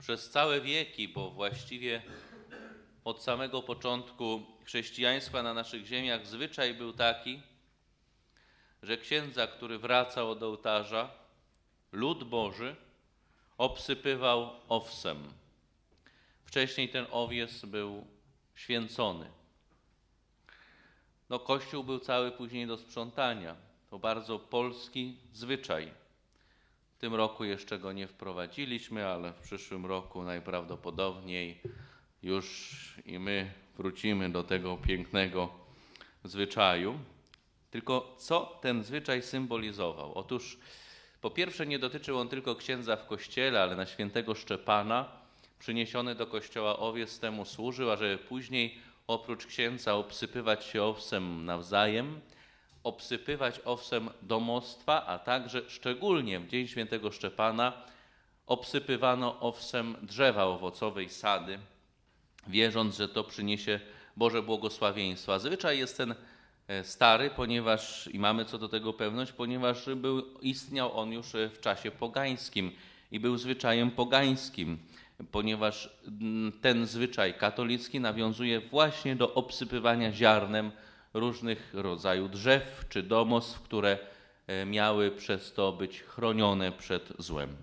przez całe wieki, bo właściwie od samego początku chrześcijaństwa na naszych ziemiach zwyczaj był taki, że księdza, który wracał od ołtarza, lud Boży obsypywał owsem. Wcześniej ten owies był święcony. No, kościół był cały później do sprzątania. To bardzo polski zwyczaj. Tym roku jeszcze go nie wprowadziliśmy, ale w przyszłym roku najprawdopodobniej już i my wrócimy do tego pięknego zwyczaju. Tylko co ten zwyczaj symbolizował? Otóż po pierwsze nie dotyczył on tylko księdza w kościele, ale na świętego Szczepana przyniesiony do kościoła owiec temu służył, a żeby później oprócz księdza obsypywać się owsem nawzajem, obsypywać owsem domostwa, a także szczególnie w Dzień Świętego Szczepana obsypywano owsem drzewa owocowe i sady, wierząc, że to przyniesie Boże błogosławieństwa. Zwyczaj jest ten e, stary, ponieważ i mamy co do tego pewność, ponieważ był, istniał on już w czasie pogańskim i był zwyczajem pogańskim, ponieważ ten zwyczaj katolicki nawiązuje właśnie do obsypywania ziarnem różnych rodzajów drzew czy domostw, które e, miały przez to być chronione przed złem.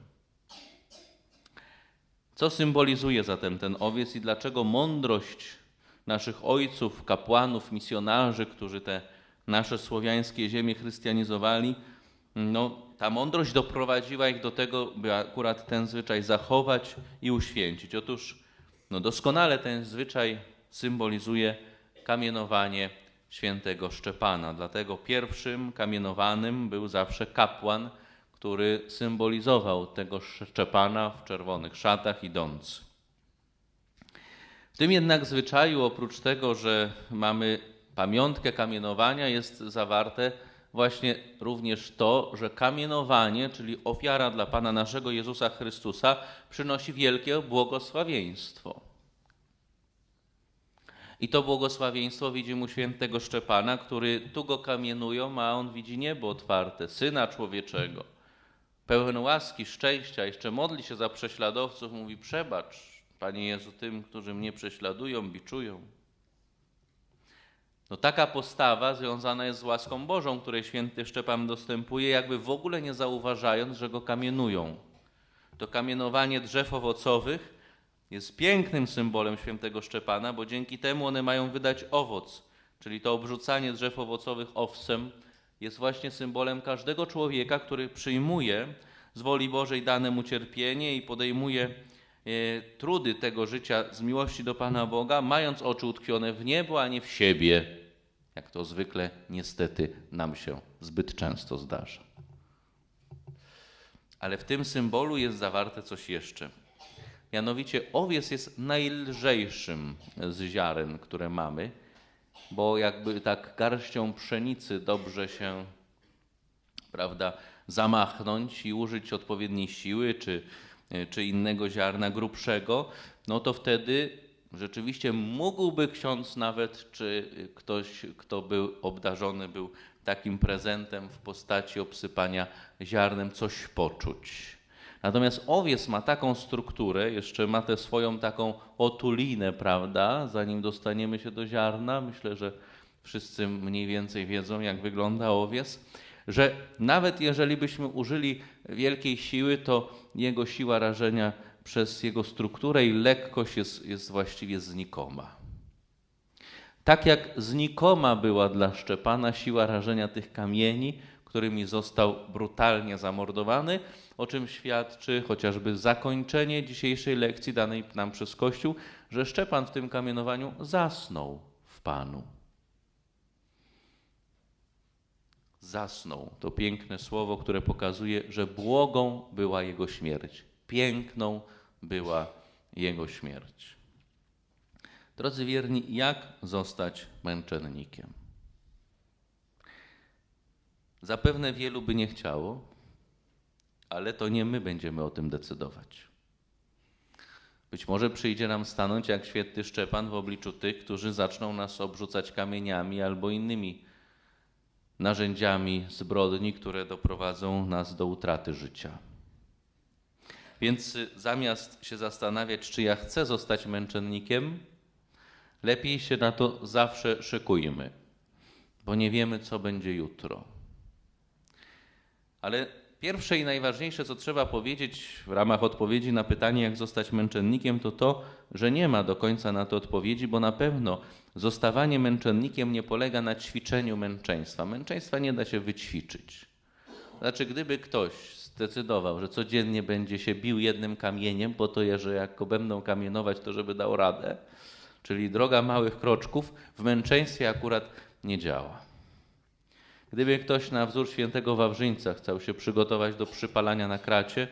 Co symbolizuje zatem ten owiec i dlaczego mądrość naszych ojców, kapłanów, misjonarzy, którzy te nasze słowiańskie ziemie chrystianizowali, no, ta mądrość doprowadziła ich do tego, by akurat ten zwyczaj zachować i uświęcić. Otóż no, doskonale ten zwyczaj symbolizuje kamienowanie świętego Szczepana. Dlatego pierwszym kamienowanym był zawsze kapłan, który symbolizował tego Szczepana w czerwonych szatach idący. W tym jednak zwyczaju, oprócz tego, że mamy pamiątkę kamienowania, jest zawarte właśnie również to, że kamienowanie, czyli ofiara dla Pana naszego Jezusa Chrystusa, przynosi wielkie błogosławieństwo. I to błogosławieństwo widzi mu świętego Szczepana, który tu go kamienują, a on widzi niebo otwarte, Syna Człowieczego. Pełen łaski, szczęścia, jeszcze modli się za prześladowców, mówi przebacz, Panie Jezu, tym, którzy mnie prześladują, biczują. No taka postawa związana jest z łaską Bożą, której święty Szczepan dostępuje, jakby w ogóle nie zauważając, że go kamienują. To kamienowanie drzew owocowych jest pięknym symbolem świętego Szczepana, bo dzięki temu one mają wydać owoc, czyli to obrzucanie drzew owocowych owsem jest właśnie symbolem każdego człowieka, który przyjmuje z woli Bożej dane mu cierpienie i podejmuje e, trudy tego życia z miłości do Pana Boga, mając oczy utkwione w niebo, a nie w siebie, jak to zwykle niestety nam się zbyt często zdarza. Ale w tym symbolu jest zawarte coś jeszcze. Mianowicie owiec jest najlżejszym z ziaren, które mamy, bo jakby tak garścią pszenicy dobrze się, prawda, zamachnąć i użyć odpowiedniej siły czy, czy innego ziarna grubszego, no to wtedy rzeczywiście mógłby ksiądz nawet, czy ktoś, kto był obdarzony, był takim prezentem w postaci obsypania ziarnem, coś poczuć. Natomiast owiec ma taką strukturę, jeszcze ma tę swoją taką otulinę, prawda? Zanim dostaniemy się do ziarna, myślę, że wszyscy mniej więcej wiedzą, jak wygląda owiec, że nawet jeżeli byśmy użyli wielkiej siły, to jego siła rażenia przez jego strukturę i lekkość jest, jest właściwie znikoma. Tak jak znikoma była dla Szczepana siła rażenia tych kamieni, którymi został brutalnie zamordowany, o czym świadczy chociażby zakończenie dzisiejszej lekcji danej nam przez Kościół, że Szczepan w tym kamienowaniu zasnął w Panu. Zasnął. To piękne słowo, które pokazuje, że błogą była jego śmierć. Piękną była jego śmierć. Drodzy wierni, jak zostać męczennikiem? Zapewne wielu by nie chciało, ale to nie my będziemy o tym decydować. Być może przyjdzie nam stanąć jak święty Szczepan w obliczu tych, którzy zaczną nas obrzucać kamieniami albo innymi narzędziami zbrodni, które doprowadzą nas do utraty życia. Więc y, zamiast się zastanawiać, czy ja chcę zostać męczennikiem, lepiej się na to zawsze szykujmy, bo nie wiemy, co będzie jutro. Ale pierwsze i najważniejsze, co trzeba powiedzieć w ramach odpowiedzi na pytanie, jak zostać męczennikiem, to to, że nie ma do końca na to odpowiedzi, bo na pewno zostawanie męczennikiem nie polega na ćwiczeniu męczeństwa. Męczeństwa nie da się wyćwiczyć. Znaczy, gdyby ktoś zdecydował, że codziennie będzie się bił jednym kamieniem, po to, że jak go będą kamienować, to żeby dał radę, czyli droga małych kroczków, w męczeństwie akurat nie działa. Gdyby ktoś na wzór świętego Wawrzyńca chciał się przygotować do przypalania na kracie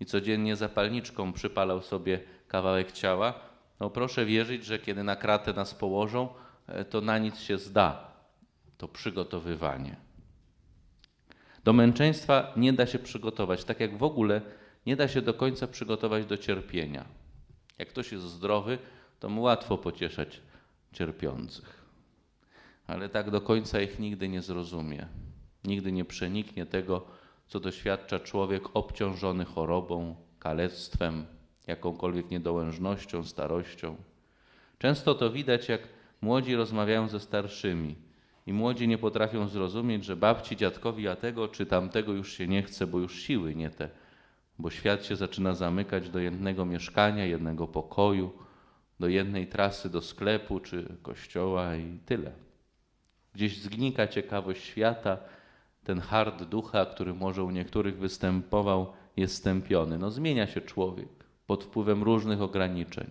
i codziennie zapalniczką przypalał sobie kawałek ciała, no proszę wierzyć, że kiedy na kratę nas położą, e, to na nic się zda to przygotowywanie. Do męczeństwa nie da się przygotować, tak jak w ogóle nie da się do końca przygotować do cierpienia. Jak ktoś jest zdrowy, to mu łatwo pocieszać cierpiących. Ale tak do końca ich nigdy nie zrozumie. Nigdy nie przeniknie tego, co doświadcza człowiek obciążony chorobą, kalectwem, jakąkolwiek niedołężnością, starością. Często to widać, jak młodzi rozmawiają ze starszymi i młodzi nie potrafią zrozumieć, że babci, dziadkowi, a tego czy tamtego już się nie chce, bo już siły nie te, bo świat się zaczyna zamykać do jednego mieszkania, jednego pokoju, do jednej trasy do sklepu czy kościoła i tyle. Gdzieś zgnika ciekawość świata, ten hard ducha, który może u niektórych występował, jest stępiony. No zmienia się człowiek pod wpływem różnych ograniczeń.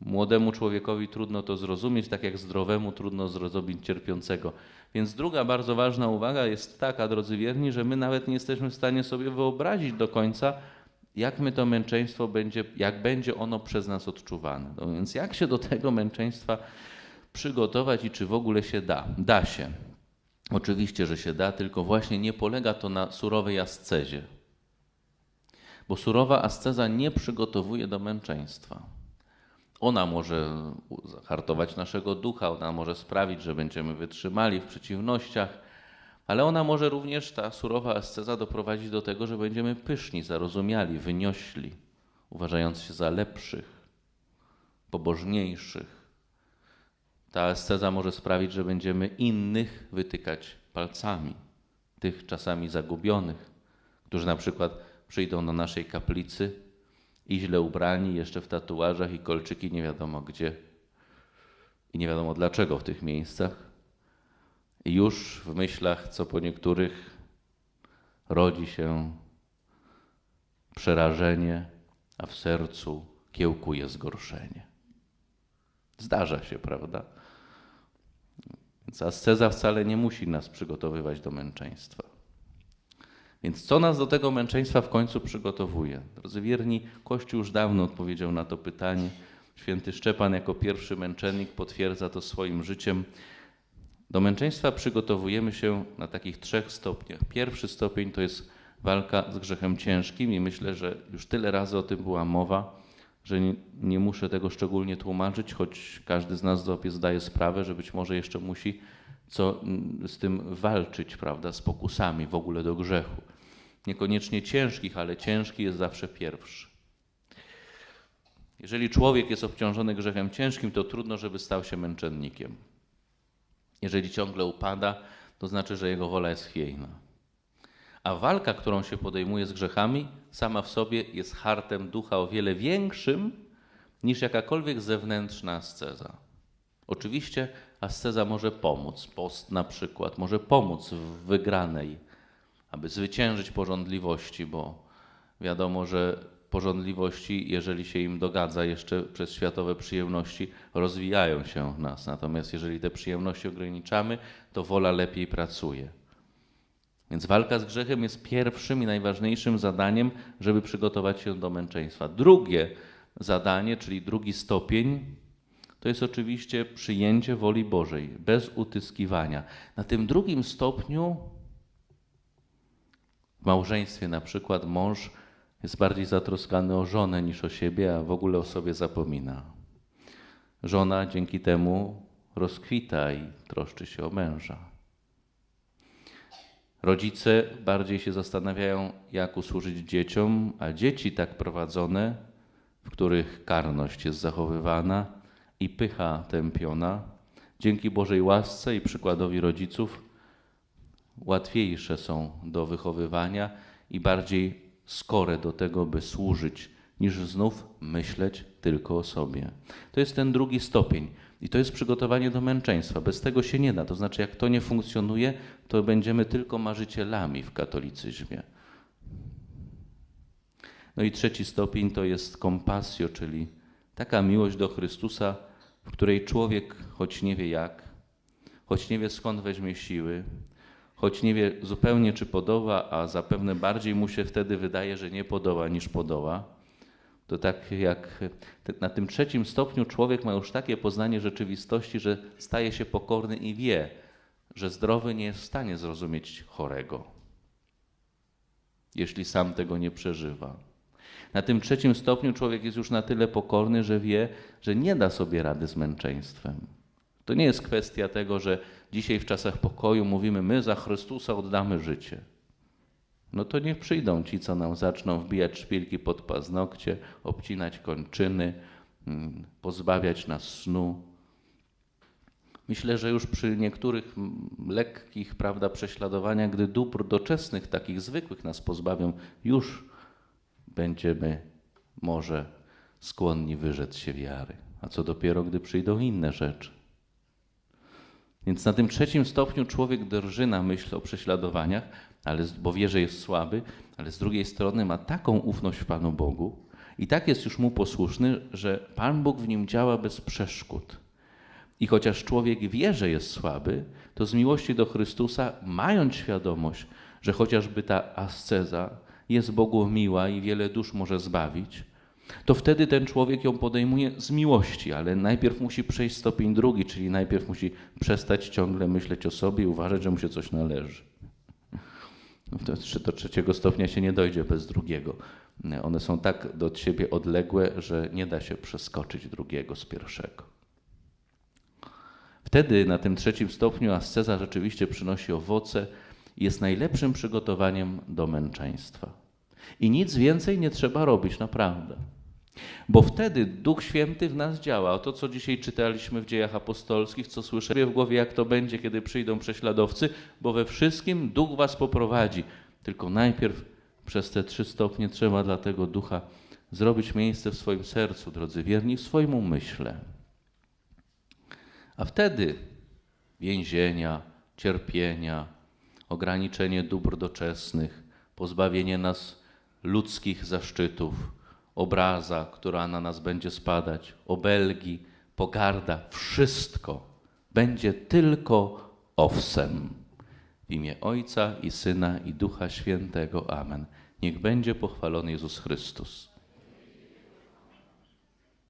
Młodemu człowiekowi trudno to zrozumieć, tak jak zdrowemu trudno zrozumieć cierpiącego. Więc druga bardzo ważna uwaga jest taka, drodzy wierni, że my nawet nie jesteśmy w stanie sobie wyobrazić do końca, jak my to męczeństwo będzie, jak będzie ono przez nas odczuwane. No więc jak się do tego męczeństwa przygotować i czy w ogóle się da? Da się. Oczywiście, że się da, tylko właśnie nie polega to na surowej ascezie. Bo surowa asceza nie przygotowuje do męczeństwa. Ona może hartować naszego ducha, ona może sprawić, że będziemy wytrzymali w przeciwnościach, ale ona może również, ta surowa asceza, doprowadzić do tego, że będziemy pyszni, zarozumiali, wyniośli, uważając się za lepszych, pobożniejszych. Ta asceza może sprawić, że będziemy innych wytykać palcami, tych czasami zagubionych, którzy na przykład przyjdą do naszej kaplicy i źle ubrani, jeszcze w tatuażach i kolczyki nie wiadomo gdzie i nie wiadomo dlaczego w tych miejscach. I już w myślach, co po niektórych rodzi się przerażenie, a w sercu kiełkuje zgorszenie. Zdarza się, prawda? Więc asceza wcale nie musi nas przygotowywać do męczeństwa. Więc co nas do tego męczeństwa w końcu przygotowuje? Drodzy wierni, Kościół już dawno odpowiedział na to pytanie. Święty Szczepan jako pierwszy męczennik potwierdza to swoim życiem. Do męczeństwa przygotowujemy się na takich trzech stopniach. Pierwszy stopień to jest walka z grzechem ciężkim i myślę, że już tyle razy o tym była mowa, że nie, muszę tego szczególnie tłumaczyć, choć każdy z nas sobie zdaje sprawę, że być może jeszcze musi co z tym walczyć, prawda, z pokusami w ogóle do grzechu niekoniecznie ciężkich, ale ciężki jest zawsze pierwszy. Jeżeli człowiek jest obciążony grzechem ciężkim, to trudno, żeby stał się męczennikiem. Jeżeli ciągle upada, to znaczy, że jego wola jest chwiejna. A walka, którą się podejmuje z grzechami, sama w sobie jest hartem ducha o wiele większym niż jakakolwiek zewnętrzna asceza. Oczywiście asceza może pomóc, post na przykład, może pomóc w wygranej aby zwyciężyć porządliwości, bo wiadomo, że porządliwości, jeżeli się im dogadza jeszcze przez światowe przyjemności, rozwijają się w nas. Natomiast jeżeli te przyjemności ograniczamy, to wola lepiej pracuje. Więc walka z grzechem jest pierwszym i najważniejszym zadaniem, żeby przygotować się do męczeństwa. Drugie zadanie, czyli drugi stopień, to jest oczywiście przyjęcie woli Bożej, bez utyskiwania. Na tym drugim stopniu w małżeństwie na przykład mąż jest bardziej zatroskany o żonę niż o siebie, a w ogóle o sobie zapomina. Żona dzięki temu rozkwita i troszczy się o męża. Rodzice bardziej się zastanawiają, jak usłużyć dzieciom, a dzieci tak prowadzone, w których karność jest zachowywana i pycha tępiona, dzięki Bożej łasce i przykładowi rodziców, łatwiejsze są do wychowywania i bardziej skore do tego, by służyć, niż znów myśleć tylko o sobie. To jest ten drugi stopień. I to jest przygotowanie do męczeństwa. Bez tego się nie da. To znaczy, jak to nie funkcjonuje, to będziemy tylko marzycielami w katolicyzmie. No i trzeci stopień to jest kompasjo, czyli taka miłość do Chrystusa, w której człowiek, choć nie wie jak, choć nie wie skąd weźmie siły, choć nie wie zupełnie czy podoba, a zapewne bardziej mu się wtedy wydaje, że nie podoba niż podoba, to tak jak na tym trzecim stopniu człowiek ma już takie poznanie rzeczywistości, że staje się pokorny i wie, że zdrowy nie jest w stanie zrozumieć chorego, jeśli sam tego nie przeżywa. Na tym trzecim stopniu człowiek jest już na tyle pokorny, że wie, że nie da sobie rady z męczeństwem. To nie jest kwestia tego, że dzisiaj w czasach pokoju mówimy, my za Chrystusa oddamy życie no to niech przyjdą ci, co nam zaczną wbijać szpilki pod paznokcie, obcinać kończyny, mm, pozbawiać nas snu. Myślę, że już przy niektórych lekkich prawda, prześladowaniach, gdy dóbr doczesnych, takich zwykłych nas pozbawią, już będziemy może skłonni wyrzec się wiary. A co dopiero, gdy przyjdą inne rzeczy. Więc na tym trzecim stopniu człowiek drży na myśl o prześladowaniach, ale, bo wie, że jest słaby, ale z drugiej strony ma taką ufność w Panu Bogu i tak jest już mu posłuszny, że Pan Bóg w nim działa bez przeszkód. I chociaż człowiek wie, że jest słaby, to z miłości do Chrystusa, mając świadomość, że chociażby ta asceza jest Bogu miła i wiele dusz może zbawić, to wtedy ten człowiek ją podejmuje z miłości, ale najpierw musi przejść stopień drugi, czyli najpierw musi przestać ciągle myśleć o sobie i uważać, że mu się coś należy. Do, do trzeciego stopnia się nie dojdzie bez drugiego. One są tak do siebie odległe, że nie da się przeskoczyć drugiego z pierwszego. Wtedy na tym trzecim stopniu asceza rzeczywiście przynosi owoce i jest najlepszym przygotowaniem do męczeństwa. I nic więcej nie trzeba robić, naprawdę. Bo wtedy Duch Święty w nas działa. O to, co dzisiaj czytaliśmy w dziejach apostolskich, co słyszę w głowie, jak to będzie, kiedy przyjdą prześladowcy, bo we wszystkim Duch was poprowadzi. Tylko najpierw przez te trzy stopnie trzeba dla tego Ducha zrobić miejsce w swoim sercu, drodzy wierni, w swoim umyśle. A wtedy więzienia, cierpienia, ograniczenie dóbr doczesnych, pozbawienie nas ludzkich zaszczytów, obraza, która na nas będzie spadać, obelgi, pogarda, wszystko będzie tylko owsem. W imię Ojca i Syna i Ducha Świętego. Amen. Niech będzie pochwalony Jezus Chrystus.